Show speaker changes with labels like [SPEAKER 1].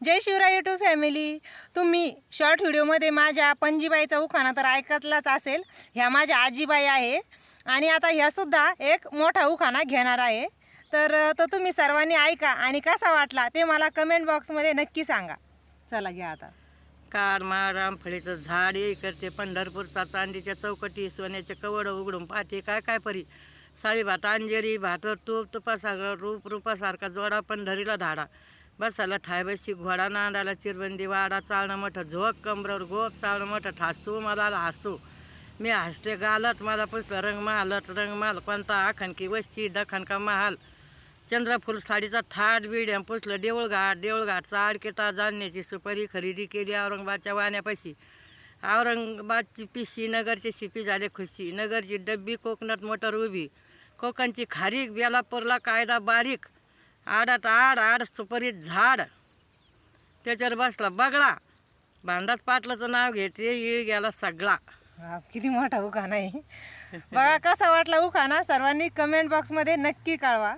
[SPEAKER 1] जय Shivray YouTube family तुम्ही short व्हिडिओमध्ये माझ्या पणजीबाईचा उखाणा तर ऐकतलाच असेल. ह्या माझ्या आजीबाई आहे. आणि आता ह्यासुद्धा एक मोठा उखाणा घेणार आहे. तर तो तुम्ही सर्वांनी ऐका आणि कसा वाटला ते मला कमेंट बॉक्समध्ये नक्की सांगा. चला घ्या आता.
[SPEAKER 2] कार माराम फळीचं झाड इकडचे पंढरपूरचा चांदीच्या चौकटी सोन्याचे कवड उघडून पाहते काय काय परी. साळी भात अंजेरी भात तूप तुपासारखा रूप रूपासारखा जोडा पंढरीला धाडा. बसायला ठायबशी घोडा नांदायला चिरबंदी वाडा चालणं मोठं झोक कमरवर गोप चालणं मोठं ठासू मला हसू मी हसते गालत मला पुसलं रंग महालत रंग महाल कोणता आखण की वस्ती दखण का महाल. चंद्रफूल साडीचा थाट बिड्याम पुसलं देऊळघाट देऊळघाटचा आडकेता जाणण्याची सुपारी खरेदी केली औरंगाबादच्या वाण्यापाशी. औरंगाबादची पिशी नगरची शिपी झाले खुशी. नगरची डब्बी कोकणात मोटर उभी. कोकणची खारीक बेलापूरला कायदा बारीक. आडात आड आड सुपारीत झाड. त्याच्यावर बसला बगळा. भांडात पाटलाचं नाव घेते येळ गेला सगळा.
[SPEAKER 1] बाप, किती मोठा उखाणा आहे. बघा कसा वाटला उखाणा? सर्वांनी कमेंट बॉक्समध्ये नक्की कळवा.